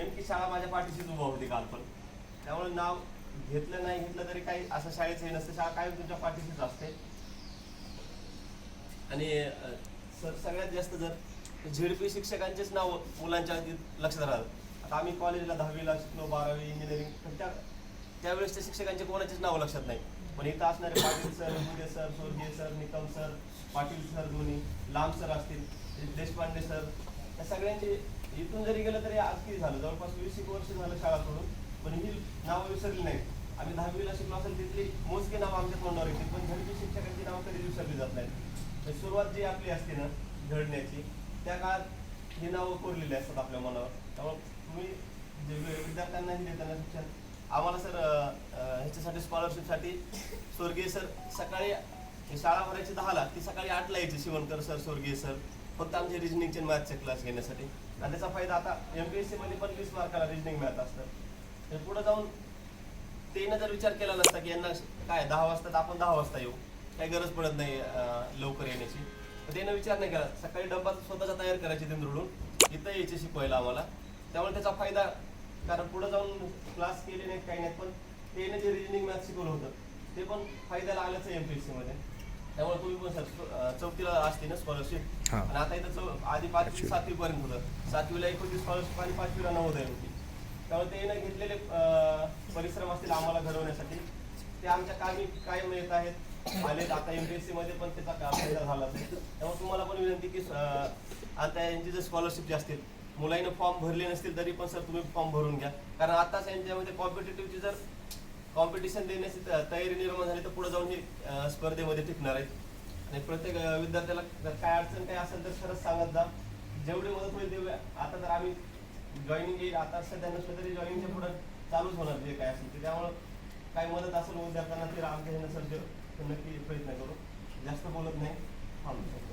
नेमकी शाळा माझ्या पाठीशीच उभा होती काल पण. त्यामुळे नाव घेतलं नाही घेतलं तरी काही असं शाळेचं हे नसतं. शाळा कायम तुमच्या पाठीशीच असते. आणि सर सगळ्यात जास्त जर झेडपी शिक्षकांचेच नाव मुलांच्या लक्षात राहतात आता आम्ही कॉलेजला दहावीला शिकलो बारावी इंजिनिअरिंग पण त्या त्यावेळेसच्या शिक्षकांचे कोणाचेच नाव लक्षात नाही. पण इथं असणारे पाटील सर मुंडे सर स्वर्गीय sir Nikam sir Patil sir दोन्ही लांब सर असतील देशपांडे सर या सगळ्यांचे इथून जरी गेलं तरी आज किती झालं? जवळपास वीस एक वर्ष झालं शाळा सोडून. पण ही नावं विसरली नाहीत. आम्ही दहावीला शिकलो असेल तिथली मोजके नावं आमच्या तोंडावर येतील पण झडपी शिक्षकांची नावं कधी विसरली जात नाहीत. तर सुरुवात जी आपली असते ना झडण्याची त्या काळात ही नावं कोरलेली असतात आपल्या मनावर. त्यामुळे तुम्ही जे विद्यार्थ्यांना देताना शिक्षण आम्हाला सर ह्याच्यासाठी स्कॉलरशिपसाठी स्वर्गीय सर सकाळी शाळा भरायची दहाला ती सकाळी आठला यायची शिवणकर सर स्वर्गीय सर. फक्त आमचे रिजनिंगचे मॅथचे क्लास घेण्यासाठी. आणि त्याचा फायदा आता एम पी एस सीमध्ये पण वीस मार्काला रिजनिंग मॅथ असतं. तर पुढे जाऊन तेनं जर विचार केला नसता की यांना काय दहा वाजता तर आपण दहा वाजता येऊ? काही गरज पडत नाही लवकर येण्याची. तर त्यानं विचार नाही केला. सकाळी डब्बा स्वतःचा तयार करायची तिंदरुडून इथं यायचे शिकवायला आम्हाला. त्यामुळे त्याचा फायदा कारण पुढे जाऊन क्लास केले नाहीत काही नाहीत पण त्याने जे रिजनिंग मॅथ शिकवलं होतं ते पण फायद्याला आलंच आहे एम पी एस सीमध्ये त्यामुळे तुम्ही पण सर चौथीला असते ना स्कॉलरशिप. आणि आता इथं चौ आधी पाचवी सातवी पर्यंत होतं. सातवीला एक होती स्कॉलरशिप आणि पाचवीला नवोदय होती त्यामुळे ते न घेतलेले परिश्रम असतील आम्हाला घडवण्यासाठी. ते आमच्या कामी कायम येत आहेत. आले आता एम पी एसमध्ये पण त्याचा फायदा झाला त्यामुळे तुम्हाला पण विनंती की आता यांची जर स्कॉलरशिप जे असतील मुलांनी फॉर्म भरले नसतील तरी पण सर तुम्ही फॉर्म भरून घ्या. कारण आताच यांच्यामध्ये कॉम्पिटेटिव्हची जर कॉम्पिटिशन देण्याची त- तयारी निर्माण झाली तर पुढे जाऊन हे स्पर्धेमध्ये टिकणार आहेत. आणि प्रत्येक विद्यार्थ्याला जर काय अडचण काय असेल तर खरंच सांगत जा. जेवढी मदत होईल तेवढी. आता तर आम्ही जॉईनिंग येईल. आता सध्या नसलं तरी जॉईनिंगच्या पुढे चालूच होणार जे काय असेल ते. त्यामुळं काय मदत असेल विद्यार्थ्यांना ते आमच्या ह्यानं सर नक्की प्रयत्न करू. जास्त बोलत नाही. थांबू.